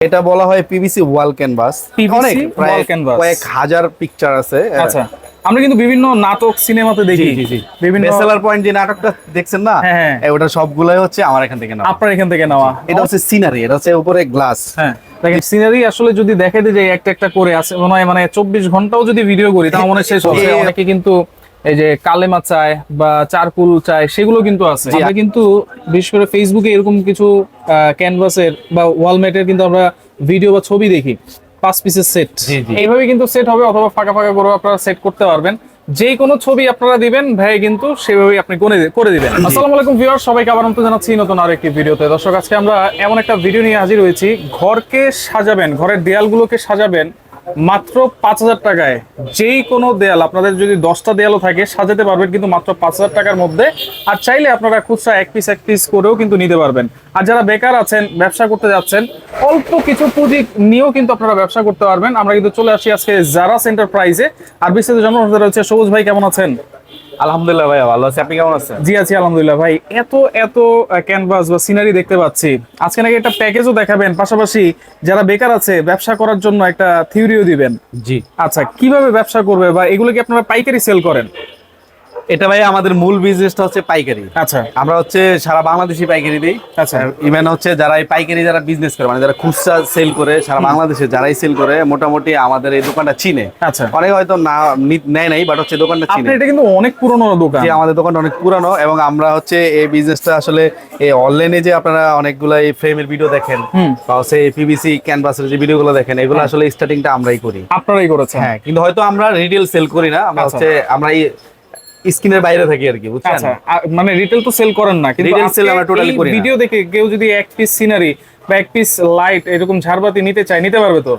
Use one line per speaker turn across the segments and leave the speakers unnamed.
এটা বলা হয় পিভিসি ওয়াল ক্যানভাস অনেক প্রায়
canvas।
কয়েক হাজার পিকচার আছে।
আচ্ছা আমরা কিন্তু বিভিন্ন নাটক সিনেমাতে দেখি। বিভিন্ন
বেসেলার পয়েন্ট যে নাটকটা দেখছেন না?
হ্যাঁ, হ্যাঁ।
ওটা সবগুলাই হচ্ছে আমার এখান থেকে নেওয়া।
আপনার এখান থেকে নেওয়া।
এটা হচ্ছে সিনারি এটা হচ্ছে উপরে গ্লাস
হ্যাঁ দেখেন সিনারি আসলে যদি দেখে দিই যে একটা একটা করে আছে মনে হয় মানে চব্বিশ ঘন্টাও যদি ভিডিও করি তাহলে মনে হয় শেষ হবে অনেকে কিন্তু এই যে কালেমা চায় বা চারকুল চায় সেগুলো কিন্তু আছে। আমরা কিন্তু বিশেষ করে ফেসবুকে এরকম কিছু ক্যানভাসের বা ওয়ালমেটের কিন্তু আমরা ভিডিও বা ছবি দেখি পাঁচ পিসের সেট। এইভাবে কিন্তু সেট হবে অথবা ফাঁকা ফাঁকা করে আপনারা সেট করতে পারবেন। যে কোনো ছবি আপনারা দিবেন ভাই কিন্তু সেভাবেই আপনি করে করে দিবেন। আসসালামু আলাইকুম ভিউয়ার সবাইকে আবার অন্তত জানাচ্ছি নতুন আরেকটি ভিডিওতে। দর্শক আজকে আমরা এমন একটা ভিডিও নিয়ে হাজির হয়েছি। ঘরকে সাজাবেন ঘরের দেয়ালগুলোকে সাজাবেন মাত্র পাঁচ হাজার টাকায় যেই কোনো দেয়াল, আপনাদের যদি দশটা দেয়ালও থাকে, সাজাতে পারবেন কিন্তু মাত্র পাঁচ হাজার টাকার মধ্যে। আর চাইলে আপনারা খুচরা এক পিস এক পিস করেও কিন্তু নিতে পারবেন। আর যারা বেকার আছেন, ব্যবসা করতে যাচ্ছেন, অল্প কিছু পুঁজি নিয়েও কিন্তু আপনারা ব্যবসা করতে পারবেন। আমরা কিন্তু চলে আসি আজকে জারা সেন্টার প্রাইজে আর বিস্তারিত জানার মধ্যে রয়েছে সবুজ ভাই, কেমন আছেন?
আলহামদুলিল্লাহ ভাই ভালো আছি। আপনি কেমন আছেন?
জি আছি আলহামদুলিল্লাহ ভাই। এত এত ক্যানভাস বা সিনারি দেখতে পাচ্ছি। আজকে নাকি একটা প্যাকেজও দেখাবেন। পাশাপাশি যারা বেকার আছে ব্যবসা করার জন্য একটা থিওরিও দিবেন।
জি।
আচ্ছা কীভাবে ব্যবসা করবে বা এগুলো কি আপনারা পাইকারি সেল করেন?
এটা ভাই আমাদের মূল বিজনেসটা হচ্ছে পাইকারি।
আচ্ছা।
আমরা হচ্ছে সারা বাংলাদেশি পাইকারি দিই।
আচ্ছা।
ইভেন হচ্ছে যারা এই পাইকারি যারা বিজনেস করে মানে যারা খুচরা সেল করে সারা বাংলাদেশে যারাই সেল করে মোটামুটি আমাদের এই দোকানটা চিনে।
আচ্ছা।
অনেকে হয়তো না নেয় নাই বাট হচ্ছে দোকানটা চিনে।
এটা কিন্তু অনেক পুরনো দোকান।
আমাদের দোকানটা অনেক পুরানো এবং আমরা হচ্ছে এই বিজনেসটা আসলে এই অনলাইনে যে আপনারা অনেকগুলো এই ফ্রেমের ভিডিও দেখেন। বা হচ্ছে পিভিসি ক্যানভাসের যে ভিডিওগুলো দেখেন এগুলো আসলে স্টার্টিংটা আমরাই করি।
আপনারাই করেছেন।
হ্যাঁ কিন্তু হয়তো আমরা রিটেল সেল করি না আমরা
আচ্ছা।
হচ্ছে আমরা স্ক্রিনের বাইরে থাকি আর কি বুঝছেন?
আচ্ছা মানে রিটেল তো সেল করেন না কিন্তু
sell
আজকে
আমরা
এই
করি
ভিডিও দেখে কেউ যদি এক পিস সিনারি বা এক পিস লাইট এরকম ঝাড়বাতি নিতে চায় নিতে পারবে তো?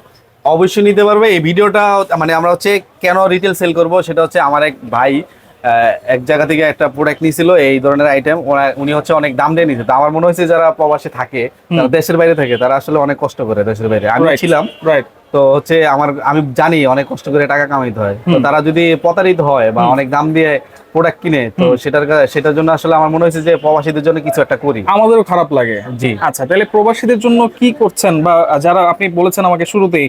অবশ্যই নিতে পারবে। এই ভিডিওটা মানে আমরা হচ্ছে কেন রিটেল সেল করব সেটা হচ্ছে আমার এক ভাই এক জায়গা থেকে একটা প্রোডাক্ট নিয়েছিল এই ধরনের আইটেম ওরা উনি হচ্ছে অনেক দাম দিয়ে নিছে। তো আমার মনে হয়েছে যারা প্রবাসে থাকে তারা দেশের বাইরে থাকে তারা আসলে অনেক কষ্ট করে দেশের বাইরে। আমি ছিলাম।
রাইট
তো হচ্ছে আমার আমি জানি অনেক কষ্ট করে টাকা কামাইতে হয়। তো তারা যদি প্রতারিত হয় বা অনেক দাম দিয়ে প্রোডাক্ট কিনে তো সেটার সেটার জন্য আসলে আমার মনে হয়েছে যে প্রবাসীদের জন্য কিছু একটা করি।
আমাদেরও খারাপ লাগে।
জি।
আচ্ছা তাহলে প্রবাসীদের জন্য কি করছেন? বা যারা আপনি বলেছেন আমাকে শুরুতেই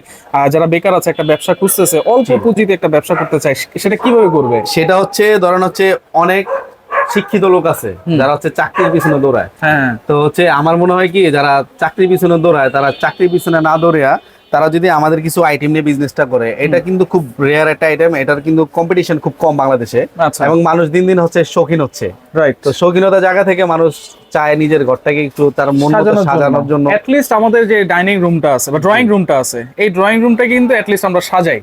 যারা বেকার আছে একটা ব্যবসা খুঁজতেছে অল্প পুঁজিতে একটা ব্যবসা করতে চায় সেটা কীভাবে করবে?
সেটা হচ্ছে ধরেন হচ্ছে অনেক শিক্ষিত লোক আছে যারা হচ্ছে চাকরির পিছনে দৌড়ায়।
হ্যাঁ।
তো হচ্ছে আমার মনে হয় কি যারা চাকরির পিছনে দৌড়ায় তারা চাকরির পিছনে না দৌড়িয়া তারা যদি আমাদের কিছু আইটেম নিয়ে বিজনেসটা করে এটা কিন্তু খুব রেয়ার একটা আইটেম এটার কিন্তু কম্পিটিশন খুব কম বাংলাদেশে।
আচ্ছা।
এবং মানুষ দিন দিন হচ্ছে শৌখিন হচ্ছে।
রাইট
তো শৌখিনতা জায়গা থেকে মানুষ চায় নিজের ঘরটাকে একটু তার মন সাজানোর জন্য।
লিস্ট আমাদের যে ডাইনিং রুমটা আছে বা ড্রয়িং রুমটা আছে এই ড্রয়িং রুমটা কিন্তু লিস্ট আমরা সাজাই।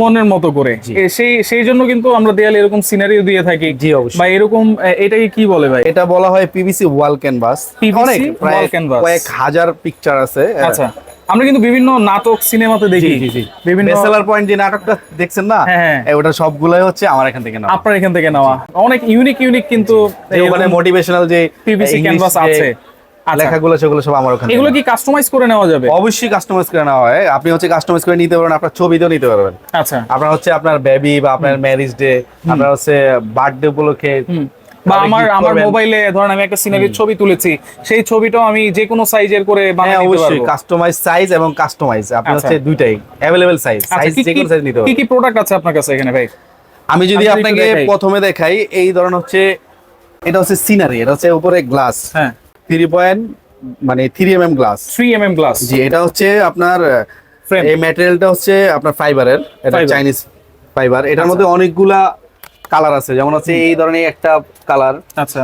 মনের মতো করে। সেই সেই জন্য কিন্তু আমরা দেয়ালে এরকম সিনারিও দিয়ে থাকি।
জি অবশ্যই।
বা এরকম এটাকে কি বলে ভাই?
এটা বলা হয় পিভিসি ওয়াল ক্যানভাস অনেক প্রায়
wall
কয়েক হাজার পিকচার আছে।
আচ্ছা। আমরা কিন্তু বিভিন্ন নাটক সিনেমাতে দেখি। বিভিন্ন
সেলার পয়েন্ট যে নাটকটা দেখছেন না
হ্যাঁ, হ্যাঁ।
ওটা সবগুলাই হচ্ছে আমার এখান থেকে না
আপনার এখান থেকে নেওয়া। অনেক ইউনিক ইউনিক কিন্তু
ওখানে মোটিভেশনাল যে
পিভিসি ক্যানভাস আছে। আচ্ছা।
লেখাগুলো সেগুলো সব আমার ওখানে
এগুলো কি কাস্টমাইজ করে নেওয়া যাবে?
অবশ্যই কাস্টমাইজ করে নেওয়া হয়। আপনি হচ্ছে কাস্টমাইজ করে নিতে পারবেন আপনার ছবিতেও নিতে পারবেন।
আচ্ছা।
আপনার হচ্ছে আপনার বেবি বা আপনার ম্যারেজ ডে আপনার হচ্ছে বার্থডে উপলক্ষে।
বা আমার আমার মোবাইলে ধরেন আমি একটা সিনারির ছবি তুলেছি সেই ছবিটাও আমি যে কোনো সাইজের করে
হ্যাঁ
বানিয়ে নিতে পারব।
কাস্টমাইজ সাইজ এবং কাস্টমাইজ আপনি
আচ্ছা।
হচ্ছে দুইটাই। অ্যাভেলেবেল সাইজ সাইজ
কি-
যে কোনো
কি-
সাইজ নিতে পারবেন
কি প্রোডাক্ট আছে আপনার কাছে এখানে ভাই?
আমি যদি আপনাকে প্রথমে দেখাই এই ধরনের হচ্ছে এটা হচ্ছে সিনারি এটা হচ্ছে উপরে গ্লাস
হ্যাঁ।
থ্রি পয়েন্ট মানে three M M glass
three M M glass
জি এটা হচ্ছে আপনার এই ম্যাটেরিয়ালটা হচ্ছে আপনার ফাইবারের এটা চাইনিজ ফাইবার এটার
আচ্ছা।
মধ্যে অনেকগুলা কালার আছে। যেমন হচ্ছে এই ধরনের একটা কালার।
আচ্ছা।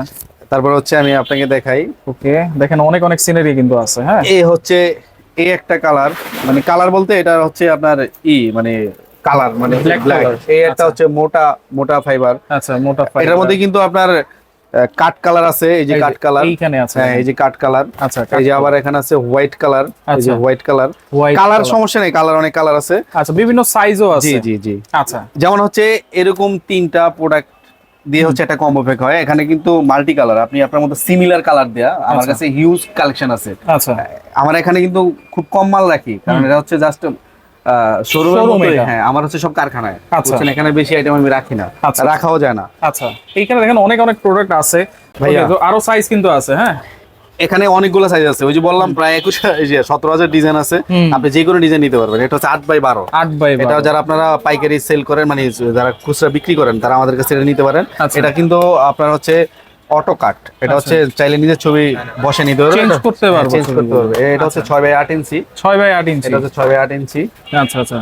তারপর হচ্ছে আমি আপনাকে দেখাই।
ওকে দেখেন অনেক অনেক সিনারি কিন্তু আছে হ্যাঁ?
এই হচ্ছে এই একটা কালার। মানে কালার বলতে এটা হচ্ছে আপনার ই মানে কালার মানে ব্ল্যাক। এই একটা
আচ্ছা।
হচ্ছে মোটা মোটা ফাইবার
আচ্ছা মোটা ফাইবার
এটার মধ্যে কিন্তু আপনার কাট কালার আছে এই যে কাট কালার।
এইখানে আছে।
হ্যাঁ এই যে কাট কালার।
আচ্ছা
এই যে আবার এখানে আছে হোয়াইট কালার এই যে
আচ্ছা।
White colour. কালার সমস্যা নেই কালার অনেক কালার আছে।
আচ্ছা বিভিন্ন সাইজও আছে।
জি জি জি।
আচ্ছা।
যেমন হচ্ছে এরকম তিনটা প্রোডাক্ট দিয়ে হচ্ছে একটা কম্বো প্যাক হয়। এখানে কিন্তু মাল্টি কালার আপনি আপনার মতো সিমিলার কালার দেয়া। আমার
আচ্ছা।
কাছে হিউজ কালেকশন আছে।
আচ্ছা।
আমার এখানে কিন্তু খুব কম মাল রাখি। কারণ এটা হচ্ছে জাস্ট শোরুমের মতোই হ্যাঁ আমার হচ্ছে সব কারখানায়।
আচ্ছা।
বুঝছেন? এখানে বেশি আইটেম আমি রাখি না
আচ্ছা।
রাখাও যায় না।
আচ্ছা। এইখানে দেখেন অনেক অনেক প্রোডাক্ট আছে।
ভাইয়া।
আরও সাইজ কিন্তু আছে হ্যাঁ?
এখানে অনেকগুলো সাইজ আছে। ওই যে বললাম প্রায় একুশ সতেরো হাজার ডিজাইন আছে। আপনি যে কোনো ডিজাইন নিতে পারবেন। এটা হচ্ছে আট বাই বারো।
আট বাই
এটা যারা আপনারা পাইকারি সেল করেন মানে যারা খুচরা বিক্রি করেন তারা আমাদের কাছে এটা নিতে পারেন।
আচ্ছা।
এটা কিন্তু আপনার হচ্ছে অটো কাট এটা হচ্ছে চাইলে নিজের ছবি বসে নিতে পারবে
Change করতে পারব
চেঞ্জ করতে পারবে। এটা হচ্ছে ছয় বাই আট ইঞ্চি।
ছয় বাই আট ইঞ্চি।
এটা হচ্ছে ছয় বাই আট ইঞ্চি।
আচ্ছা আচ্ছা।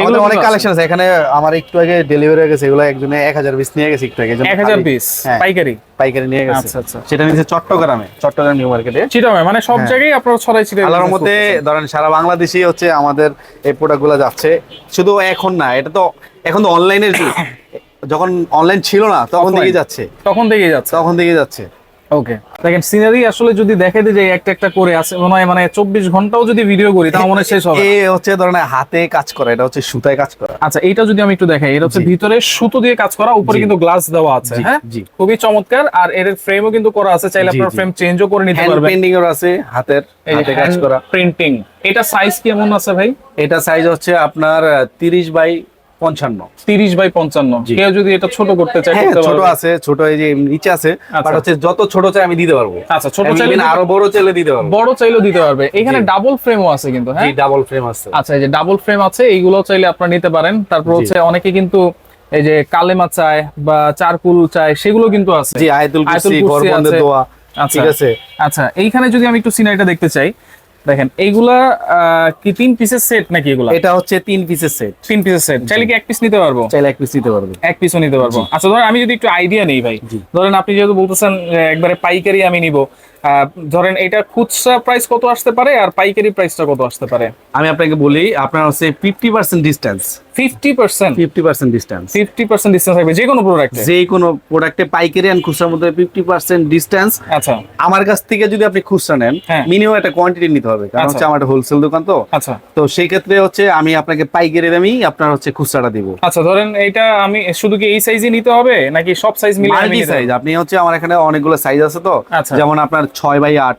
এগুলো
অনেক কালেকশন আছে। এখানে আমার একটু আগে ডেলিভারি হয়ে গেছে। এগুলো একজনে এক হাজার পিস নিয়ে গেছে একটু আগে।
এক হাজার পিস
হ্যাঁ।
পাইকারি।
পাইকারি নিয়ে গেছে।
আচ্ছা, আচ্ছা।
সেটা নিয়েছে চট্টগ্রামে চট্টগ্রাম নিউ মার্কেটে।
চিটামে মানে সব
হ্যাঁ।
জায়গায় আপনারা ছড়াই ছিটাই
আল্লাহর মধ্যে ধরেন সারা বাংলাদেশে হচ্ছে আমাদের এই প্রোডাক্টগুলো যাচ্ছে। শুধু এখন না এটা তো এখন তো অনলাইনের যুগ। যখন অনলাইন ছিল না তখন। থেকে যাচ্ছে।
তখন থেকেই যাচ্ছে।
তখন থেকে যাচ্ছে।
ওকে দেখেন সিনারি আসলে যদি দেখে দিই যে একটা একটা করে আছে মনে হয় মানে চব্বিশ ঘন্টাও যদি ভিডিও করি তাও মনে শেষ হবে।
এ হচ্ছে ধরেন হাতে কাজ করা এটা হচ্ছে সুতায় কাজ করা।
আচ্ছা এইটা যদি আমি একটু দেখাই এটা হচ্ছে ভিতরে সুতো দিয়ে কাজ করা উপরে কিন্তু গ্লাস দেওয়া আছে হ্যাঁ?
জি।
খুবই চমৎকার আর এর ফ্রেমও কিন্তু করা আছে চাইলে আপনার। ফ্রেম চেঞ্জও করে নিতে পারবেন।
পেন্টিং এর আছে হাতের হাতে কাজ করা।
প্রিন্টিং এটা সাইজ কেমন আছে ভাই?
এটা সাইজ হচ্ছে আপনার তিরিশ বাই পঞ্চান্ন।
তিরিশ বাই পঞ্চান্ন। কেউ যদি এটা ছোট করতে চায়
হ্যাঁ ছোট আছে ছোট এই যে নিচে আছে
আচ্ছা।
বাট হচ্ছে যত ছোট চাই আমি দিতে পারব।
আচ্ছা ছোট চাইলে
আরও বড় চাইলে দিতে পারব।
বড় চাইলেও দিতে পারবে। এখানে। ডাবল ফ্রেমও আছে কিন্তু হ্যাঁ?
ডাবল ফ্রেম আছে।
আচ্ছা এই যে ডাবল ফ্রেম আছে এইগুলো চাইলে আপনারা নিতে পারেন। তারপর হচ্ছে অনেকে কিন্তু এই যে কালেমা চায় বা চারকুল চায় সেগুলো কিন্তু আছে।
জি আয়াতুল
আয়াতুল
কুরসি
কুরসি
গরবন্দের দোয়া
আচ্ছা।
ঠিক আছে।
আচ্ছা এইখানে যদি আমি একটু সিনারিটা দেখতে চাই দেখেন এইগুলা আহ, কি তিন পিসের সেট নাকি এগুলা?
এটা হচ্ছে তিন পিসের সেট
তিন পিসের সেট চাইলে কি এক পিস নিতে পারব?
চাইলে এক পিস নিতে পারব।
এক পিসও নিতে পারব। আচ্ছা ধরেন আমি যদি একটু আইডিয়া নেই ভাই। ধরেন আপনি যেহেতু বলতেছেন একবারে পাইকারি আমি নিব। ধরেন এটা খুচরা প্রাইস কত আসতে পারে আর পাইকারি প্রাইসটা কত আসতে পারে?
আমি আপনাকে বলি আপনার হচ্ছে fifty percent distance
fifty percent
fifty percent distance
fifty percent distance থাকবে যে কোনো প্রোডাক্টে
যে কোনো প্রোডাক্টে পাইকারি অ্যান্ড খুচরার মধ্যে ফিফটি পার্সেন্ট ডিস্টেন্স
আচ্ছা।
আমার কাছ থেকে যদি আপনি খুচরা নেন
হ্যাঁ।
মিনিমাম একটা কোয়ান্টিটি নিতে হবে কারণ
আচ্ছা।
হচ্ছে আমার হোলসেল দোকান তো।
আচ্ছা।
তো সেই ক্ষেত্রে হচ্ছে আমি আপনাকে পাইকারি দামেই আপনার হচ্ছে খুচরাটা দিব।
আচ্ছা ধরেন এটা আমি শুধু কি এই সাইজই নিতে হবে নাকি সব সাইজ মিলে আমি
মাল্টি সাইজ আপনি হচ্ছে আমার এখানে অনেকগুলো সাইজ আছে তো।
আচ্ছা।
যেমন আপনার ছয় বাই আট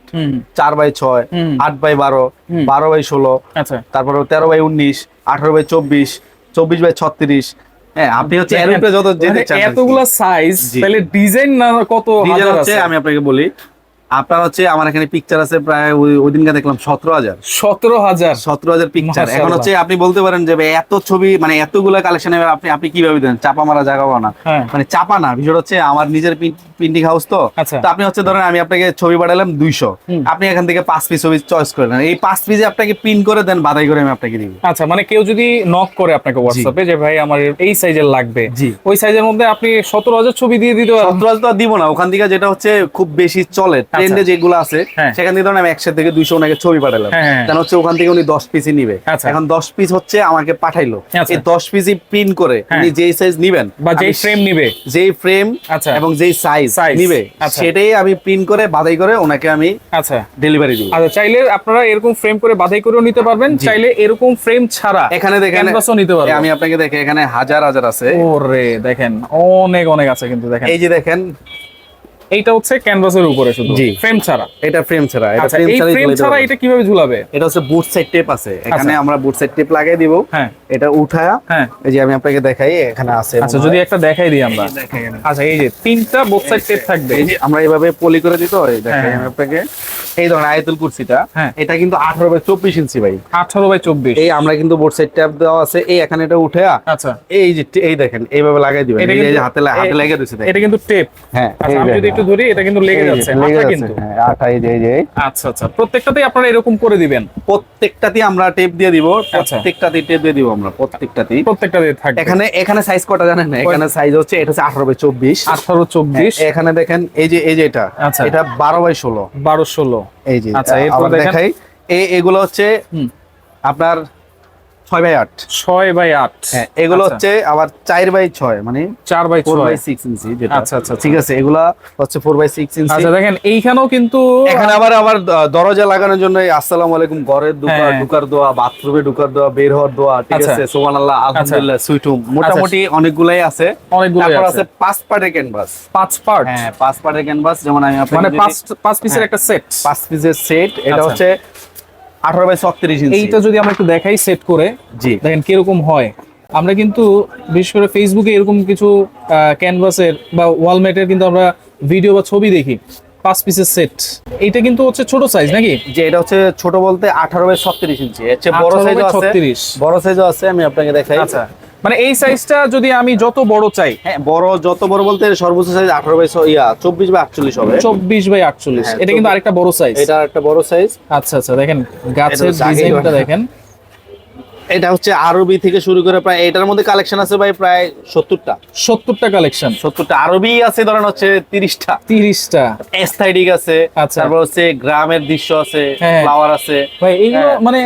চার বাই ছয়। আট বাই বারো। বারো বাই ষোলো
আচ্ছা।
তারপরে তেরো বাই উনিশ আঠারো বাই চব্বিশ চব্বিশ বাই ছত্রিশ। হ্যাঁ আপনি হচ্ছে এর উপরে যত যেতে
মানে
চান
এতগুলো সাইজ তাহলে ডিজাইন না কত
ডিজাইন হচ্ছে আমি আপনাকে বলি আপনার হচ্ছে আমার এখানে পিকচার আছে প্রায় ওই- ওই দিনকে দেখলাম সতেরো হাজার।
সতেরো হাজার।
সতেরো হাজার পিকচার এখন হচ্ছে আপনি বলতে পারেন যে এত ছবি মানে এতগুলো কালেকশন আপনি আপনি কীভাবে দেন? চাপা মারা জায়গা না
হ্যাঁ।
মানে চাপা না বিষয়টা হচ্ছে আমার নিজের প্রিন্টিং হাউস তো।
আচ্ছা।
তো আপনি হচ্ছে ধরেন আমি আপনাকে ছবি পাঠালাম দুইশো। আপনি এখান থেকে পাঁচ পিস ছবি চয়েস করে নেন এই পাঁচ পিসে আপনাকে প্রিন্ট করে দেন বাধাই করে আমি আপনাকে দিব।
আচ্ছা মানে কেউ যদি নক করে আপনাকে হোয়াটসঅ্যাপে যে ভাই আমার এই সাইজের লাগবে। ওই সাইজের মধ্যে আপনি সতেরো হাজার ছবি দিয়ে দিতে
সতেরো হাজার তো দিব না। ওখান থেকে যেটা হচ্ছে খুব বেশি চলে ট্রেন্ডে যেগুলো আছে
হ্যাঁ।
সেখান থেকে ধরেন আমি একসাথে থেকে দুইশো ওনাকে ছবি পাঠালাম
হ্যাঁ, হ্যাঁ।
কেন হচ্ছে ওখান থেকে উনি দশ পিসই নিবে
আচ্ছা।
এখন দশ পিস হচ্ছে আমাকে পাঠাইলো
আচ্ছা।
এই দশ পিসই প্রিন্ট করে। উনি যেই সাইজ নিবেন
বা যেই ফ্রেম নিবে
যেই ফ্রেম
আচ্ছা।
এবং যেই সাইজ নিবে
আচ্ছা।
সেটাই আমি প্রিন্ট করে বাধাই করে ওনাকে আমি
আচ্ছা
ডেলিভারি দিই
আচ্ছা চাইলে আপনারা এরকম ফ্রেম করে বাধাই করেও নিতে পারবেন চাইলে এরকম ফ্রেম ছাড়া
এখানে দেখেন
ক্যানভাসও নিতে পারবেন
আমি আপনাকে দেখে এখানে হাজার হাজার আছে
ওরে দেখেন অনেক অনেক আছে কিন্তু দেখেন
এই যে দেখেন
এইটা হচ্ছে ক্যানভাসের উপরে শুধু।
জি।
ফ্রেম ছাড়া।
এটা ফ্রেম ছাড়া এটা
আচ্ছা
ফ্রেম
এই
ছাড়াই
ফ্রেম ছাড়া এটা কীভাবে ঝুলাবে?
এটা হচ্ছে বুট সাইড টেপ আছে। এখানে
আচ্ছা।
আমরা বুট সাইড টেপ লাগিয়ে দিব।
হ্যাঁ।
এটা উঠায়া
হ্যাঁ।
এই যে আমি আপনাকে দেখাই এখানে আছে।
আচ্ছা যদি একটা দেখাই দিই আমরা। আচ্ছা এই যে তিনটা বোথ সাইড টেপ থাকবে।
এই যে আমরা এইভাবে পলি করে দিত এই দেখাই
হ্যাঁ।
আমি আপনাকে। এই ধরনের আয়তুল কুরসিটা
হ্যাঁ।
এটা কিন্তু আঠারো বাই চব্বিশ ইঞ্চি ভাই।
আঠারো বাই চব্বিশ।
এই আমরা কিন্তু বোর্ড সাইড ট্যাপ দেওয়া আছে। এই এখানে এটা উঠেয়া
আচ্ছা।
এই যে এই দেখেন এইভাবে লাগাই দিবেন। এই যে হাতে হাতে
এ-
লেগে দিচ্ছে
এটা কিন্তু টেপ
হ্যাঁ
আচ্ছা আমি যদি। একটু ধরি এটা কিন্তু লেগে যাচ্ছে আঠা কিন্তু।
হ্যাঁ, আঠা এই যে এই যে
আচ্ছা আচ্ছা প্রত্যেকটাতেই আপনারা এরকম করে দিবেন?
প্রত্যেকটাতেই আমরা টেপ দিয়ে দিব
আচ্ছা।
প্রত্যেকটাতেই টেপ দিয়ে দিব আমরা প্রত্যেকটাতেই।
প্রত্যেকটাতে থাকবে।
এখানে এখানে সাইজ কটা জানেন? না এখানে সাইজ হচ্ছে এটা হচ্ছে আঠারো বাই চব্বিশ।
আঠারো চব্বিশ।
এখানে দেখেন এই যে এই যে এটা
আচ্ছা।
এটা বারো বাই ষোলো।
বারো ষোলো।
এই যে
আচ্ছা, এরপর
দেখাই এই এগুলো হচ্ছে আপনার ছয় বাই আট
ছয় বাই আট
হ্যাঁ এগুলো
আচ্ছা।
হচ্ছে আবার চার বাই ছয় মানে
চার বাই
ফোর বাই সিক্স ইঞ্চি
আচ্ছা, আচ্ছা, আচ্ছা।
ঠিক আছে এগুলা হচ্ছে ফোর বাই সিক্স ইঞ্চি
আচ্ছা দেখেন এইখানেও কিন্তু
এখানে আবার আবার দরজা লাগানোর জন্য আসসালামু আলাইকুম ঘরের ঢুকার
হ্যাঁ।
ঢুকার দোয়া বাথরুমে ঢুকার দোয়া বের হওয়ার দোয়া ঠিক
আচ্ছা।
আছে সুবহানাল্লাহ আলহামদুলিল্লাহ সুইটুম মোটামুটি অনেকগুলাই আছে
অনেকগুলোই
তারপর
আছে।
পাঁচ পার্টের ক্যানভাস
পাঁচ পার্ট
হ্যাঁ পাঁচ পার্টের ক্যানভাস যেমন আমি
মানে পাঁচ পাঁচ পিসের
হ্যাঁ।
একটা সেট
পাঁচ পিসের সেট এটা
আচ্ছা।
হচ্ছে আঠারো বাই ছত্রিশ ইঞ্চি
এইটা যদি আমরা একটু দেখাই সেট করে
জি।
দেখেন কীরকম হয়। আমরা কিন্তু বিশেষ করে ফেসবুকে এরকম কিছু ক্যানভাসের বা ওয়ালমেটের কিন্তু আমরা ভিডিও বা ছবি দেখি পাঁচ পিসের সেট এটা কিন্তু হচ্ছে ছোট সাইজ নাকি?
যে এটা হচ্ছে ছোট বলতে আঠারো বাই ছত্রিশ ইঞ্চি হচ্ছে বড়
18 by
সাইজও আছে।
36
বড় সাইজও আছে আমি আপনাকে দেখাই।
আচ্ছা। মানে এই সাইজটা যদি আমি যত বড় চাই।
হ্যাঁ বড় যত বড় বলতে সর্বোচ্চ সাইজ আঠারো বাই ছ- ইয়া চব্বিশ বাই আটচল্লিশ হবে।
চব্বিশ বাই আটচল্লিশ
হ্যাঁ,
এটা কিন্তু
24
আরেকটা বড় সাইজ
এটা একটা বড় সাইজ
আচ্ছা আচ্ছা দেখেন গাছের ডিজাইনটা দেখেন।
এটা হচ্ছে আরবি থেকে শুরু করে প্রায় এটার মধ্যে কালেকশন আছে ভাই প্রায় সত্তরটা।
সত্তরটা কালেকশন
সত্তরটা। আরবি আছে ধরেন হচ্ছে তিরিশটা।
তিরিশটা।
এস্থেটিক আছে
আচ্ছা।
তারপর হচ্ছে গ্রামের দৃশ্য আছে
হ্যাঁ।
ফ্লাওয়ার আছে।
ভাই এইগুলো
হ্যাঁ।
মানে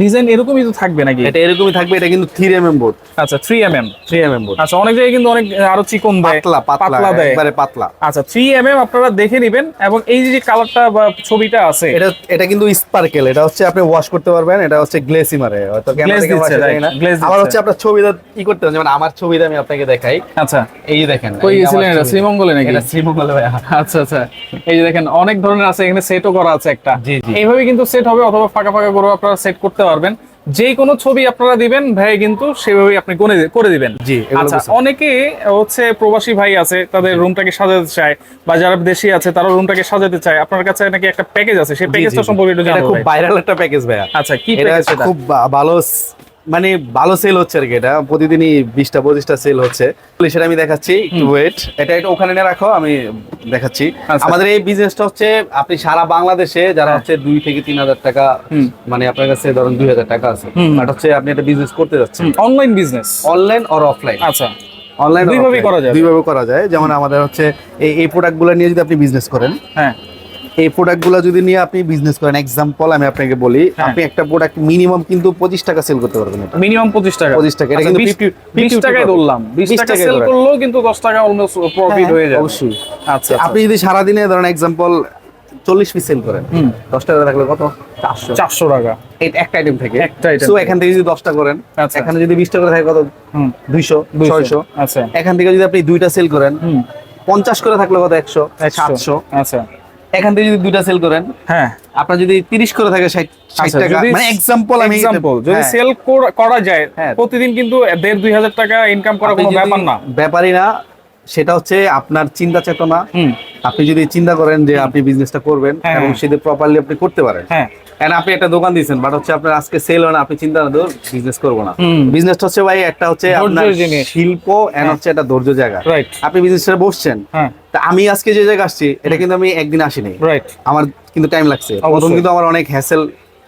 ডিজাইন এরকমই তো থাকবে নাকি?
এটা এরকমই থাকবে এটা কিন্তু থ্রি এম এম বোর্ড
আচ্ছা three M M
three M M board
আচ্ছা অনেক জায়গায় কিন্তু অনেক আরও চিকন দেয়।
পাতলা পাতলা
পাতলা দেয়।
একবারে পাতলা।
আচ্ছা থ্রি এম এম আপনারা দেখে নেবেন এবং এই যে কালারটা বা ছবিটা আছে।
এটা এটা কিন্তু স্পার্কেল এটা হচ্ছে আপনি ওয়াশ করতে পারবেন এটা হচ্ছে গ্লেসি মারে হয়তো
দিচ্ছে,
আবার হচ্ছে আপনার ছবিটা ই করতে হবে যেমন আমার ছবিটা আমি আপনাকে দেখাই।
আচ্ছা।
এই যে দেখেন
কই গেছিলেন এটা? শ্রীমঙ্গলে নাকি?
এটা শ্রীমঙ্গলে ভাই
আচ্ছা আচ্ছা। এই যে দেখেন অনেক ধরনের আছে এখানে সেটও করা আছে একটা। এইভাবে কিন্তু সেট হবে অথবা ফাঁকা ফাঁকা করে আপনারা সেট করতে পারবেন। যে কোনো ছবি আপনারা দিবেন ভাই কিন্তু সেভাবেই আপনি করে করে দিবেন।
জি,
আচ্ছা অনেকে হচ্ছে প্রবাসী ভাই আছে তাদের রুমটাকে সাজাতে চায় বা যারা দেশি আছে তারা রুমটাকে সাজাতে চায়। আপনার কাছে নাকি একটা প্যাকেজ আছে? সেই প্যাকেজটা সম্পর্কে একটু
এটা খুব ভাইরাল একটা প্যাকেজ ভাই
আচ্ছা কি
এটা
প্যাকেজ
খুব ভালো মানে ভালো সেল হচ্ছে আর কি এটা। প্রতিদিনই বিশটা পঁচিশটা সেল হচ্ছে। সেটা আমি দেখাচ্ছি ওয়েট এটা একটু ওখানে নিয়ে রাখো আমি দেখাচ্ছি।
আচ্ছা।
আমাদের এই বিজনেসটা হচ্ছে আপনি সারা বাংলাদেশে যারা
হ্যাঁ।
হচ্ছে দুই থেকে তিন হাজার টাকা। মানে আপনার কাছে ধরুন দুই হাজার টাকা আছে। বাট হচ্ছে আপনি একটা বিজনেস করতে যাচ্ছেন।
Online business
online or offline
আচ্ছা।
অনলাইন
দুইভাবেই করা যাবে।
দুইভাবে করা যায়। যেমন আমাদের হচ্ছে এই এই প্রোডাক্টগুলো নিয়ে যদি আপনি বিজনেস করেন
হ্যাঁ।
এই প্রোডাক্টগুলো যদি নিয়ে আপনি বিজনেস করেন এক্সাম্পল আমি আপনাকে বলি
হ্যাঁ।
আপনি একটা প্রোডাক্ট মিনিমাম কিন্তু পঁচিশ টাকা সেল করতে পারবেন
মিনিমাম পঁচিশ টাকা।
25 টাকা, এটা
আচ্ছা,
কিন্তু
বিশ-
50
বিশ
50
টাকায় ধরলাম। বিশ টাকা সেল করলেও কিন্তু দশ টাকা অলমোস্ট প্রফিট হয়ে যাবে।
অবশ্যই।
আচ্ছা
আপনি যদি সারাদিনে ধরেন এক্সাম্পল চল্লিশ পিস সেল করেন। দশ টাকা থাকলে কত? চারশো।
চারশো টাকা।
একটা আইটেম থেকে। এখান থেকে যদি দশটা করেন
আচ্ছা।
এখানে যদি বিশ টাকা থাকে কত? দুইশো। ছয়শো।
আচ্ছা।
এখান থেকে যদি আপনি দুইটা সেল করেন পঞ্চাশ করে থাকলে কত? একশো। সাতশো।
আচ্ছা।
এখান থেকে যদি দুইটা সেল করেন
হ্যাঁ
আপনার যদি তিরিশ করে থাকে ষাট ষাট
আচ্ছা,
টাকা মানে एग्जांपल আমি
एग्जांपल যদি
হ্যাঁ।
সেল করা যায়
হ্যাঁ।
প্রতিদিন কিন্তু দেড় দুই হাজার টাকা ইনকাম করা কোনো ব্যাপার না
ব্যাপারই না সেটা হচ্ছে আপনার চিন্তা চেতনা আপনি যদি চিন্তা করেন যে আপনি বিজনেসটা করবেন
হ্যাঁ।
এবং সেটা প্রপারলি আপনি করতে পারেন
হ্যাঁ
এন্ড আপনি একটা দোকান দিয়েছেন বাট হচ্ছে আপনার আজকে সেল হয় না আপনি চিন্তা না বিজনেস করব না। বিজনেসটা হচ্ছে ভাই একটা হচ্ছে আপনার শিল্প এন্ড হচ্ছে একটা ধৈর্য জায়গা। আপনি বিজনেসটা বসছেন
হ্যাঁ।
তা আমি আজকে যে জায়গায় আসছি এটা কিন্তু আমি একদিন আসিনি। আমার কিন্তু টাইম লাগছে। প্রথম কিন্তু আমার অনেক হ্যাসেল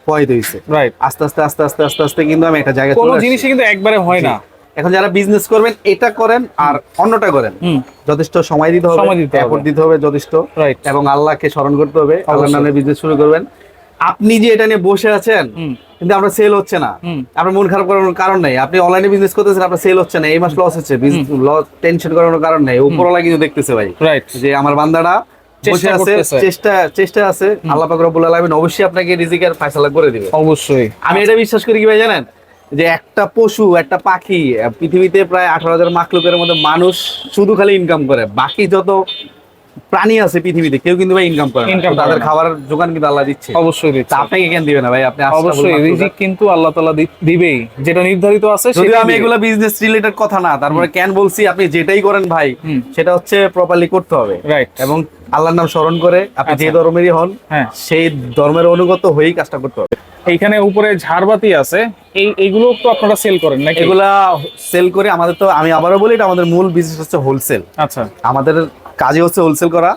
হয়েছে
রাইট
আস্তে আস্তে আস্তে আস্তে আস্তে আস্তে কিন্তু আমি একটা জায়গায়
কোনো। জিনিসই কিন্তু একবারে হয় না।
এখন যারা বিজনেস করবেন এটা করেন আর অন্যটা করেন। যথেষ্ট সময় দিতে হবে
দিতে হবে।
যথেষ্ট। এবং আল্লাহকে স্মরণ করতে হবে। আল্লাহর
অবশ্যই।
নামে বিজনেস শুরু করবেন। আপনি যে এটা নিয়ে বসে আছেন কিন্তু আপনার সেল হচ্ছে না। আপনার মন খারাপ করার কারণ নাই। আপনি অনলাইনে বিজনেস করতেছেন আপনার সেল হচ্ছে না। এই মাস লস হচ্ছে। লস টেনশন করার কারণ নাই। উপরওয়ালা কিন্তু দেখতেছে ভাই।
রাইট
যে আমার বান্দাটা বসে আছে চেষ্টা চেষ্টা আছে। আল্লাহ পাক রব্বুল আলামিন অবশ্যই আপনাকে রিজিকের ফয়সালা করে দিবে।
অবশ্যই।
আমি এটা বিশ্বাস করি কি ভাই জানেন? যে একটা পশু একটা পাখি পৃথিবীতে প্রায় আঠারো হাজার মাকলুকের মধ্যে মানুষ শুধু খালি ইনকাম করে। বাকি যত প্রাণী আছে পৃথিবীতে কেউ কিন্তু ভাই ইনকাম করে না। তাদের। খাবারের যোগান কিন্তু আল্লাহ দিচ্ছে।
অবশ্যই দিচ্ছে।
আপনাকে কেন দিবে না ভাই? আপনি
অবশ্যই রিজিক কিন্তু আল্লাহ তাআলা দিবেই। যেটা নির্ধারিত আছে সেটাই
আমি। এগুলো বিজনেস রিলেটেড কথা না তারপরে কেন বলছি আপনি যেটাই করেন ভাই সেটা হচ্ছে প্রপারলি করতে হবে।
রাইট
এবং আল্লাহর নাম স্মরণ করে আপনি যে
আচ্ছা।
ধর্মেরই হন
হ্যাঁ।
সেই ধর্মের অনুগত হয়েই কাজটা করতে হবে।
এইখানে উপরে ঝাড়বাতি আছে এই এগুলো তো আপনারা সেল করেন নাকি?
এগুলা সেল করে আমাদের তো আমি আবারও বলি এটা আমাদের মূল বিজনেস হচ্ছে হোলসেল
আচ্ছা।
আমাদের কাজে হচ্ছে হোলসেল করা।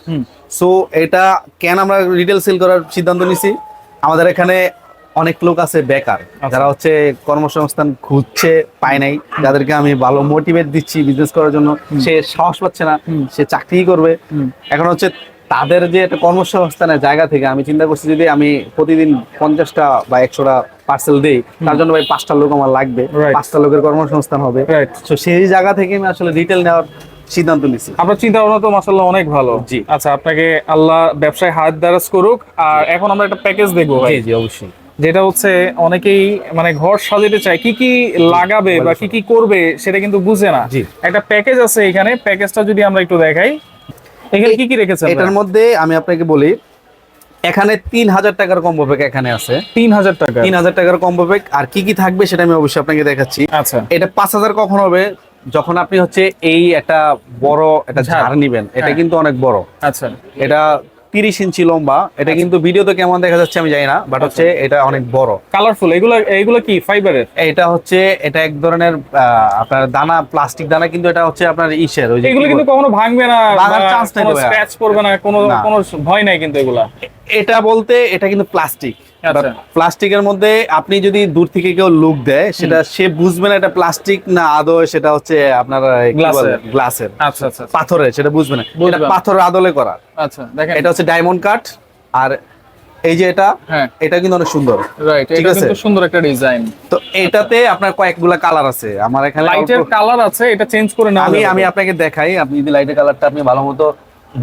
সো এটা কেন আমরা রিটেল সেল করার সিদ্ধান্ত নিছি? আমাদের এখানে অনেক লোক আছে বেকার।
আচ্ছা।
যারা হচ্ছে কর্মসংস্থান খুঁজছে পায় নাই। যাদেরকে আমি ভালো মোটিভেট দিচ্ছি বিজনেস করার জন্য। সে সাহস পাচ্ছে না। সে চাকরি করবে। এখন হচ্ছে তাদের যে একটা কর্মসংস্থানের জায়গা থেকে আমি চিন্তা করছি যদি আমি প্রতিদিন পঞ্চাশটা বা একশোটা পার্সেল দিই তার জন্য ভাই পাঁচটা লোক আমার লাগবে। পাঁচটা লোকের কর্মসংস্থান হবে। তো সেই জায়গা থেকে আমি আসলে রিটেল নেওয়ার সিদ্ধান্ত নিছি
আপনার চিন্তা ভাবনা তো মাসাল্লাহ অনেক ভালো।
জি।
আচ্ছা আপনাকে আল্লাহ ব্যবসায় হাত দারাজ করুক। আর এখন আমরা একটা প্যাকেজ দেখব ভাই।
জি অবশ্যই।
যেটা হচ্ছে অনেকেই মানে ঘর সাজাতে চায় কি কি লাগাবে বা কি কি করবে সেটা কিন্তু বুঝে না। একটা প্যাকেজ আছে এখানে প্যাকেজটা যদি আমরা একটু দেখাই। এখানে কি কি রেখেছেন
এটার মধ্যে আমি আপনাকে বলি এখানে তিন হাজার টাকার কম্বো প্যাক এখানে আছে।
তিন হাজার টাকা।
তিন হাজার টাকার কম্বো প্যাক আর কি কি থাকবে সেটা আমি অবশ্যই আপনাকে দেখাচ্ছি।
আচ্ছা।
এটা পাঁচ হাজার কখন হবে? যখন আপনি হচ্ছে এই একটা বড় একটা
ঝাড়।
নিবেন এটা
হ্যাঁ।
কিন্তু অনেক বড়।
আচ্ছা।
এটা তিরিশ ইঞ্চি লম্বা এটা কিন্তু ভিডিও ভিডিওতে কেমন দেখা যাচ্ছে আমি জানি না বাট হচ্ছে এটা অনেক বড়।
কালারফুল এগুলো এগুলো কি ফাইবারের
এটা হচ্ছে এটা এক ধরনের আহ, আপনার দানা প্লাস্টিক দানা কিন্তু এটা হচ্ছে আপনার ইসের ওই
এগুলো কিন্তু কখনো ভাঙবে না
ভাঙার chance নেই তো
স্ক্র্যাচ পড়বে না কোনো কোনো ভয় নাই কিন্তু এগুলা।
এটা বলতে এটা কিন্তু প্লাস্টিক
আচ্ছা।
প্লাস্টিকের মধ্যে আপনি যদি দূর থেকে কেউ লুক দেয় সেটা সে বুঝবে না এটা প্লাস্টিক না আদৌ সেটা হচ্ছে আপনার
গ্লাসের। আচ্ছা আচ্ছা আচ্ছা।
পাথরের সেটা বুঝবে না। এটা পাথরের আদলে করা।
আচ্ছা দেখেন।
এটা হচ্ছে ডায়মন্ড কাট আর এই যে এটা
হ্যাঁ।
এটা কিন্তু অনেক সুন্দর।
রাইট
ঠিক
এটা
আছে।
কিন্তু সুন্দর একটা ডিজাইন
তো এটাতে আপনার কয়েকগুলা কালার আছে। আমার এখানে
লাইটের কালার আছে এটা চেঞ্জ করে নেওয়া
আমি আমি আপনাকে দেখাই। আপনি যদি লাইটের কালারটা আপনি ভালো মতো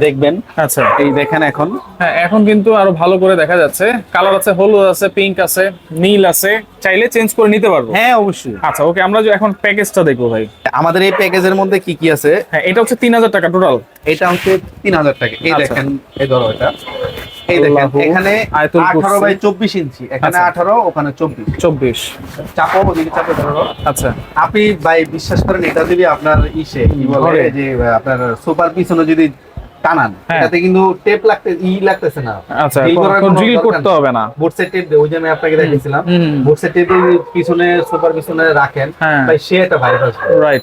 দেখবেন।
আচ্ছা।
এই দেখেন এখন।
হ্যাঁ এখন কিন্তু আরও ভালো করে দেখা যাচ্ছে। কালার আছে হলুদ আছে পিঙ্ক আছে নীল আছে। চাইলে চেঞ্জ করে নিতে পারব।
হ্যাঁ অবশ্যই।
আচ্ছা ওকে আমরা এখন প্যাকেজটা দেখব ভাই।
আমাদের এই প্যাকেজের মধ্যে কি কি আছে?
হ্যাঁ এটা হচ্ছে তিন হাজার টাকা টোটাল
এটা হচ্ছে তিন হাজার টাকা। এই
আচ্ছা।
দেখেন এই ধরো এটা। এই দেখেন এখানে আঠারো বাই চব্বিশ ইঞ্চি। এখানে
আচ্ছা।
আঠারো ওখানে চব্বিশ।
চব্বিশ।
চাপো ওদিকে চাপো ধরো।
আচ্ছা।
আপনি ভাই বিশ্বাস করেন এটা যদি আপনার ইসে কি বলে যে আপনার সুপার পিছনে যদি টানান।
হ্যাঁ।
এটাতে কিন্তু টেপ লাগতে ই লাগতেছে না।
আচ্ছা ড্রিল করতে হবে না।
বোর্ডসের টেপ ওই যে আমি আপনাকে দেখিয়েছিলাম বোর্ডসের টেপ পিছনে সুপার পিছনে রাখেন।
হ্যাঁ।
ভাই সে ভাইরাল
রাইট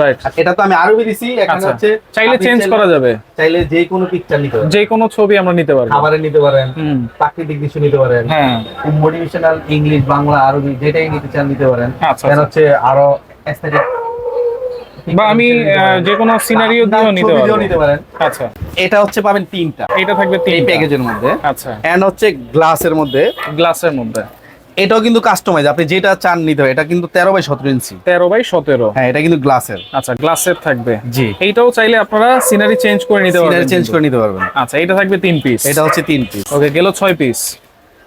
রাইট
এটা তো আমি আরবি দিছি এখানে
আচ্ছা
হচ্ছে
চাইলে চেঞ্জ করা যাবে।
চাইলে যে কোনো পিকচার নিতে পারেন।
যে কোনো ছবি আমরা নিতে পারব।
খাবারে নিতে পারেন প্রাকৃতিক দৃশ্য নিতে পারেন
হ্যাঁ।
মোটিভেশনাল ইংলিশ বাংলা আরবি যেটাই নিতে চান নিতে পারেন।
আচ্ছা, আচ্ছা।
হচ্ছে আরও aesthetic
বা আমি যে কোনো সিনারিও দিয়েও নিতে পারব।
নিতে পারেন।
আচ্ছা।
এটা হচ্ছে পাবেন তিনটা।
এটা থাকবে তিন
প্যাকেজের মধ্যে।
আচ্ছা।
এন্ড হচ্ছে গ্লাসের মধ্যে।
গ্লাসের মধ্যে।
এটাও কিন্তু কাস্টমাইজ আপনি যেটা চান নিতে হবে। এটা কিন্তু তেরো বাই সতেরো ইঞ্চি
তেরো বাই সতেরো।
হ্যাঁ এটা কিন্তু গ্লাসের
আচ্ছা গ্লাসের থাকবে।
জি।
এইটাও চাইলে আপনারা সিনারি চেঞ্জ করে নিতে পারবেন
চেঞ্জ করে নিতে পারবেন।
আচ্ছা এটা থাকবে তিন পিস
এটা হচ্ছে তিন পিস
ওকে গেল ছয় পিস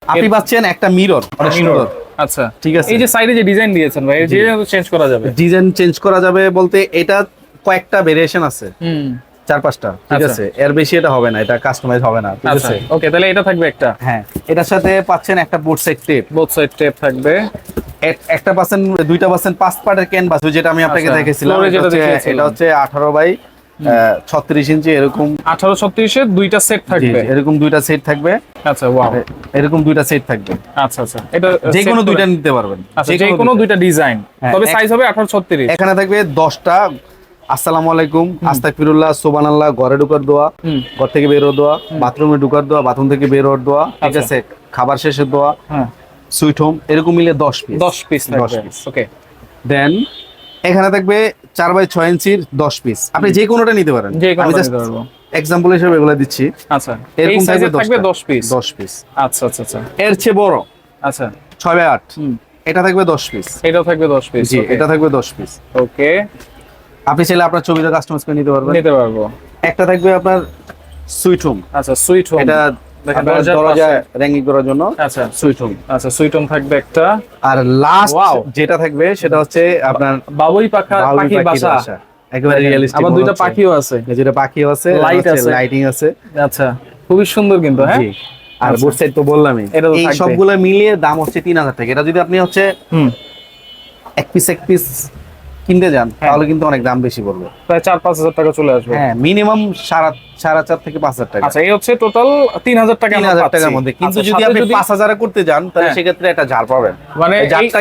আপনি পাচ্ছেন একটা মিরর অনেক সুন্দর।
আচ্ছা।
ঠিক আছে।
এই যে সাইডে যে ডিজাইন দিয়েছেন ভাই এই চেঞ্জ করা যাবে?
ডিজাইন চেঞ্জ করা যাবে বলতে এটা কয়েকটা ভেরিয়েশন আছে।
হুম।
চার পাঁচটা ঠিক
আচ্ছা।
আছে? এর বেশি এটা হবে না এটা কাস্টমাইজ হবে না ঠিক
আচ্ছা।
আছে?
ওকে তাহলে এটা থাকবে একটা?
হ্যাঁ এটার সাথে পাচ্ছেন একটা board set tape
both side tape থাকবে।
একটা পার্সেন্ট দুইটা পার্সেন্ট পাঁচ পার্টের ক্যানভাস যেটা আমি আপনাকে
আচ্ছা,
দেখেছিলাম। এটা হচ্ছে আঠারো বাই ছত্রিশ ইঞ্চি এরকম।
আঠারো ছত্রিশের দুইটা সেট থাকবে?
এরকম দুইটা সেট থাকবে।
আচ্ছা ওয়াও
এরকম দুইটা সেট থাকবে।
আচ্ছা আচ্ছা। এটা
যে কোনো দুইটা নিতে পারবেন।
আচ্ছা যে কোনো দুইটা। ডিজাইন
হ্যাঁ,
তবে সাইজ হবে আঠারো ছত্রিশ।
এখানে থাকবে দশটা। আসসালামু আলাইকুম। আস্তাগফিরুল্লাহ সুবহানাল্লাহ ঘরে ঢুকার দোয়া ঘর থেকে বের হওয়ার দোয়া বাথরুমে ঢুকার দোয়া বাথরুম থেকে বের হওয়ার দোয়া ঠিক
আচ্ছা।
আছে? খাবার শেষের দোয়া
হ্যাঁ।
সুইট হোম এরকম মিলে দশ পিস
দশ পিস
দশ piece।
ওকে
দেন এখানে থাকবে চার বাই ছয় ইঞ্চির দশ পিস আপনি যে কোনোটা নিতে পারেন। আমি এক্সাম্পল হিসেবে এগুলো দিচ্ছি।
আচ্ছা।
এরকম থাকবে
থাকবে দশ পিস
দশ পিস
আচ্ছা আচ্ছা আচ্ছা।
এর চেয়ে বড়।
আচ্ছা।
ছয় বাই আট।
হুম।
এটা থাকবে দশ পিস
এটাও থাকবে দশ পিস
জি এটা থাকবে দশ পিস
ওকে
আপনি চাইলে আপনার ছবিটা কাস্টমাইজ করে নিতে পারবেন।
নিতে পারব।
একটা থাকবে আপনার সুইট হোম
আচ্ছা সুইট হোম
এটা দরজা
পাশে।
করার জন্য
আচ্ছা। আচ্ছা থাকবে একটা।
আর লাস্ট যেটা থাকবে সেটা হচ্ছে আপনার
বাবুই পাখা বাসা।
একেবারে রিয়েলিস্টিক
আবার দুইটা পাখিও আছে।
যেটা পাখিও আছে
Light আছে।
লাইটিং আছে।
আচ্ছা খুবই সুন্দর কিন্তু হ্যাঁ?
আর
আচ্ছা।
বোর্ড সাইড তো বললামই। এই সবগুলো মিলিয়ে দাম হচ্ছে তিন হাজার টাকা। এটা যদি আপনি হচ্ছে
হুম।
এক পিস এক পিস কিনতে যান
হ্যাঁ।
তাহলে কিন্তু অনেক দাম বেশি পড়বে।
প্রায় চার পাঁচ হাজার টাকা চলে আসবে।
হ্যাঁ মিনিমাম সাড়ে সাড়ে চার থেকে পাঁচ হাজার টাকা।
আচ্ছা এই হচ্ছে টোটাল তিন হাজার টাকা
তিন হাজার টাকার মধ্যে। কিন্তু
আচ্ছা,
যদি আপনি পাঁচ হাজারে করতে যান তাহলে
হ্যাঁ।
সেক্ষেত্রে একটা ঝাড় পাবেন।
মানে
ঝাড়টা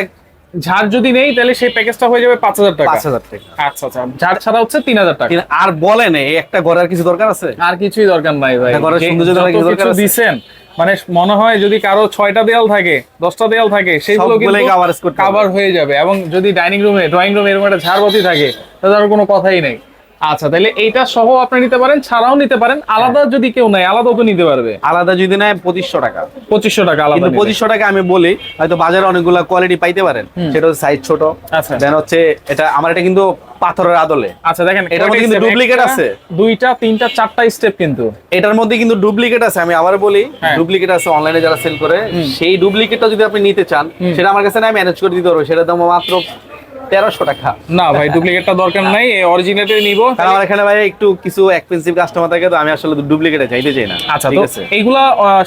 ঝাড় যদি নেই তাহলে সেই প্যাকেজটা হয়ে যাবে পাঁচ হাজার টাকা।
পাঁচ হাজার টাকা।
আচ্ছা আচ্ছা ঝাড় ছাড়া হচ্ছে তিন হাজার টাকা।
আর বলেন এই একটা ঘরের কিছু দরকার আছে?
আর কিছুই দরকার নাই ভাই। যে-
সৌন্দর্য দরকার?
দিছেন মানে মনে হয় যদি কারও ছয়টা দেয়াল থাকে দশটা দেয়াল থাকে সেগুলো। কাভার হয়ে যাবে এবং যদি ডাইনিং রুমে ড্রয়িং রুমে এরকম একটা ঝাড়বাতি থাকে তাহলে আর কোনো কথাই নেই আচ্ছা তাহলে এইটা সহ আপনি নিতে পারেন ছাড়াও নিতে পারেন। আলাদা যদি কেউ নেয় আলাদাও তো নিতে পারবে।
আলাদা যদি নেয় পঁচিশশো টাকা।
পঁচিশশো টাকা আলাদা
কিন্তু। পঁচিশশো টাকা আমি বলি হয়তো বাজারে অনেকগুলো কোয়ালিটি পাইতে পারেন। সেটা সাইজ ছোট।
আচ্ছা।
দেন হচ্ছে এটা আমার এটা কিন্তু পাথরের আদলে।
আচ্ছা দেখেন
এটার মধ্যে কিন্তু
ডুপ্লিকেট
আছে।
দুইটা তিনটা চারটা স্টেপ কিন্তু।
এটার মধ্যে কিন্তু ডুপ্লিকেট আছে আমি আবার বলি
হ্যাঁ।
ডুপ্লিকেট আছে অনলাইনে যারা সেল করে সেই ডুপ্লিকেটটা যদি আপনি নিতে চান সেটা আমার কাছে না ম্যানেজ করে দিতে পারব। সেটা দাম মাত্র তেরোশো টাকা।
না ভাই ডুপ্লিকেটটা দরকার নাই অরিজিনালটাই নিব।
কারণ আমার এখানে ভাই একটু কিছু এক্সপেন্সিভ কাস্টমার থাকে তো আমি আসলে ডুপ্লিকেটে চাইতে চাই না।
আচ্ছা
ঠিক আছে?
এইগুলা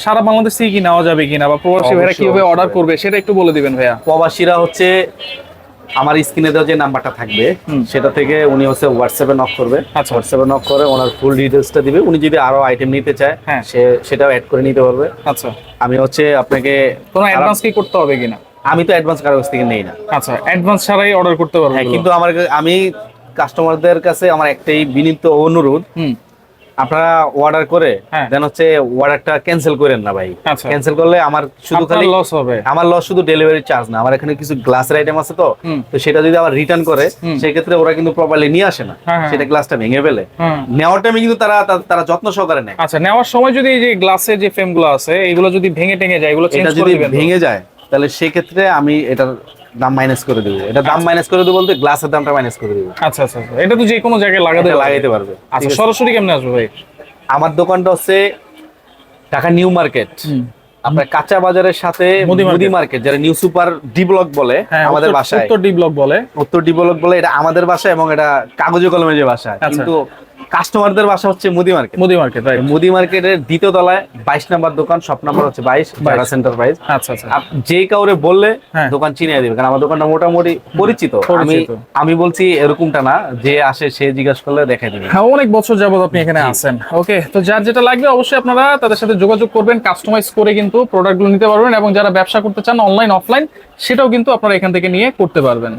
সারা বাংলাদেশ থেকে কি নেওয়া যাবে কিনা বা প্রবাসী ভাইরা কীভাবে অর্ডার করবে সেটা একটু বলে দিবেন ভাইয়া।
প্রবাসীরা হচ্ছে আমার স্ক্রিনে দেওয়া যে নাম্বারটা থাকবে। সেটা থেকে উনি হচ্ছে হোয়াটসঅ্যাপে নক করবে।
আচ্ছা।
হোয়াটসঅ্যাপে নক করে ওনার ফুল ডিটেলসটা দিবে। উনি যদি আরও আইটেম নিতে চায়
হ্যাঁ।
সে সেটাও অ্যাড করে নিতে পারবে।
আচ্ছা।
আমি হচ্ছে আপনাকে
কোনো অ্যাডভান্স কি করতে হবে কিনা?
আমি তো অ্যাডভান্স কারও কাছ থেকে নেই না
আচ্ছা অ্যাডভান্স ছাড়াই অর্ডার করতে পারব
হ্যাঁ কিন্তু আমার আমি কাস্টমারদের কাছে আমার একটাই বিনীত অনুরোধ আপনারা অর্ডার করে
হ্যাঁ।
দেন হচ্ছে অর্ডারটা ক্যান্সেল করেন না ভাই
আচ্ছা।
ক্যান্সেল করলে আমার শুধু খালি
লস হবে
আমার লস শুধু ডেলিভারি চার্জ না আমার এখানে কিছু গ্লাসের আইটেম আছে তো তো সেটা যদি আবার রিটার্ন করে
হুম।
সেক্ষেত্রে ওরা কিন্তু প্রপারলি নিয়ে আসে না
হ্যাঁ, হ্যাঁ।
সেটা গ্লাসটা ভেঙে ফেলে নেওয়ার টাইমে কিন্তু তারা তারা যত্ন সহকারে নেয়
আচ্ছা নেওয়ার সময় যদি এই যে গ্লাসের যে ফ্রেমগুলো আছে এগুলো যদি ভেঙে টেঙে যায় এগুলো চেঞ্জ করে
যদি
দিবেন?
ভেঙে যায় তাহলে সেক্ষেত্রে আমি এটার দাম মাইনাস করে দেবো। এটা দাম মাইনাস করে দেবো বলতে গ্লাসের দামটা মাইনাস করে দেবো।
আচ্ছা আচ্ছা আচ্ছা। এটা তো যে কোনো জায়গায় লাগাতে
লাগাইতে পারবে।
আচ্ছা সরাসরি কেমনে আসবে ভাই?
আমার দোকানটা হচ্ছে ঢাকা নিউ মার্কেট। আপনার কাঁচা বাজারের সাথে
মুদি মার্কেট।
যারা নিউ সুপার ডি ব্লক বলে
হ্যাঁ
আমাদের বাসায়।
উত্তর ডি ব্লক বলে।
উত্তর ডি ব্লক বলে এটা আমাদের বাসা এবং এটা কাগজে কলমে যে বাসা।
আচ্ছা।
কিন্তু কাস্টমারদের বাসা হচ্ছে মুদি মার্কেট।
মুদি মার্কেট রাইট
মুদি মার্কেটের দ্বিতীয় তলায় বাইশ নাম্বার দোকান শপ নাম্বার হচ্ছে বাইশ জারা সেন্টার প্রাইস
আচ্ছা আচ্ছা।
যে কাউরে বললে
হ্যাঁ।
দোকান চিনিয়ে দিবে কারণ আমার দোকানটা মোটামুটি পরিচিত। আমি আমি বলছি এরকমটা না যে আসে সে জিজ্ঞাসা করলে দেখাই দিবে।
হ্যাঁ অনেক বছর যাবত আপনি এখানে আছেন। ওকে তো যার যেটা লাগবে অবশ্যই আপনারা তাদের সাথে যোগাযোগ করবেন কাস্টমাইজ করে কিন্তু প্রোডাক্টগুলো নিতে পারবেন এবং যারা ব্যবসা করতে চান অনলাইন অফলাইন সেটাও কিন্তু আপনারা এখান থেকে নিয়ে করতে পারবেন।